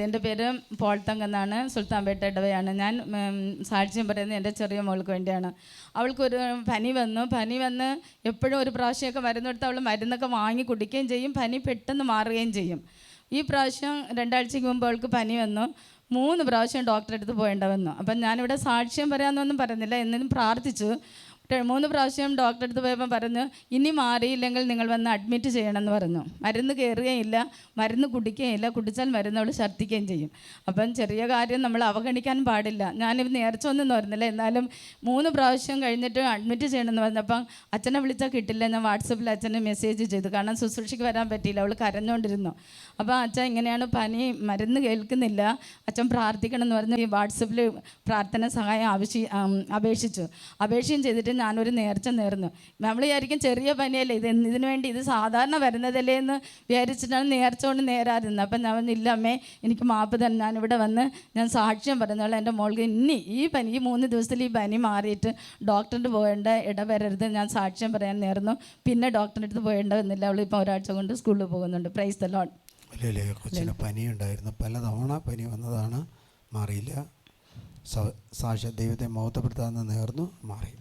എന്റെ പേര് പോൾ തങ്കെന്നാണ് സുൽത്താൻപേട്ട ഇടവയാണ്. ഞാൻ സാക്ഷ്യം പറയുന്നത് എന്റെ ചെറിയ മോൾക്ക് വേണ്ടിയാണ്. അവൾക്കൊരു പനി വന്നു. പനി വന്ന് എപ്പോഴും ഒരു പ്രാവശ്യമൊക്കെ മരുന്നെടുത്ത് അവൾ മരുന്നൊക്കെ വാങ്ങി കുടിക്കുകയും ചെയ്യും. പനി പെട്ടെന്ന് മാറുകയും ചെയ്യും. ഈ പ്രാവശ്യം രണ്ടാഴ്ചയ്ക്ക് മുമ്പ് അവൾക്ക് പനി വന്നു. മൂന്ന് പ്രാവശ്യം ഡോക്ടറെ അടുത്ത് പോയേണ്ട വന്നു അപ്പം ഞാനിവിടെ സാക്ഷ്യം പറയാമെന്നൊന്നും പറയുന്നില്ല. എന്നും പ്രാർത്ഥിച്ചു. മൂന്ന് പ്രാവശ്യം ഡോക്ടറെ അടുത്ത് പോയപ്പോൾ പറഞ്ഞു ഇനി മാറിയില്ലെങ്കിൽ നിങ്ങൾ വന്ന് അഡ്മിറ്റ് ചെയ്യണമെന്ന് പറഞ്ഞു. മരുന്ന് കയറുകയില്ല മരുന്ന് കുടിക്കുകയില്ല കുടിച്ചാൽ മരുന്ന് അവൾ ഛർദ്ദിക്കുകയും ചെയ്യും. അപ്പം ചെറിയ കാര്യം നമ്മൾ അവഗണിക്കാൻ പാടില്ല. ഞാനിത് നേർച്ച ഒന്നും പറഞ്ഞില്ല എന്നാലും മൂന്ന് പ്രാവശ്യം കഴിഞ്ഞിട്ട് അഡ്മിറ്റ് ചെയ്യണമെന്ന് പറഞ്ഞപ്പം അച്ഛനെ വിളിച്ചാൽ കിട്ടില്ല ഞാൻ വാട്സപ്പിൽ അച്ഛനെ മെസ്സേജ് ചെയ്തു. കാരണം ശുശ്രൂഷയ്ക്ക് വരാൻ പറ്റിയില്ല. അവൾ കരഞ്ഞുകൊണ്ടിരുന്നു. അപ്പോൾ അച്ഛൻ ഇങ്ങനെയാണ് പനി മരുന്ന് കേൾക്കുന്നില്ല. അച്ഛൻ പ്രാർത്ഥിക്കണം എന്ന് പറഞ്ഞ് വാട്സപ്പിൽ പ്രാർത്ഥന സഹായം ആവശ്യ അപേക്ഷിച്ചു. അപേക്ഷയും ചെയ്തിട്ട് ഞാനൊരു നേർച്ച നേർന്നു. നമ്മൾ വിചാരിക്കും ചെറിയ പനിയല്ലേ ഇത് ഇതിനു വേണ്ടി ഇത് സാധാരണ വരുന്നതല്ലേ എന്ന് വിചാരിച്ചിട്ടാണ് നേർച്ച കൊണ്ട് നേരാതിരുന്നത് അപ്പം ഞാൻ ഇല്ല അമ്മേ എനിക്ക് മാപ്പ് തന്നെ ഞാനിവിടെ വന്ന് ഞാൻ സാക്ഷ്യം പറയുന്നുള്ള എന്റെ മോൾക്ക് ഇനി ഈ പനി ഈ മൂന്ന് ദിവസത്തിൽ ഈ പനി മാറിയിട്ട് ഡോക്ടറിന്റെ പോകേണ്ട ഇടവരരുത്. ഞാൻ സാക്ഷ്യം പറയാൻ നേർന്നു. പിന്നെ ഡോക്ടറിന്റെ അടുത്ത് പോകേണ്ട വന്നില്ല അവൾ ഇപ്പോൾ ഒരാഴ്ച കൊണ്ട് സ്കൂളിൽ പോകുന്നുണ്ട്. പ്രൈസ് ദ ലോഡ് അല്ലേ? കൊച്ചിന് പനിയുണ്ടായിരുന്നു പലതവണ പനി വന്നതാണ്. മാറിയില്ല. സാക്ഷ്യ ദൈവത്തെ മോഹത്തപ്പെടുത്താമെന്ന് നേർന്നു. മാറി.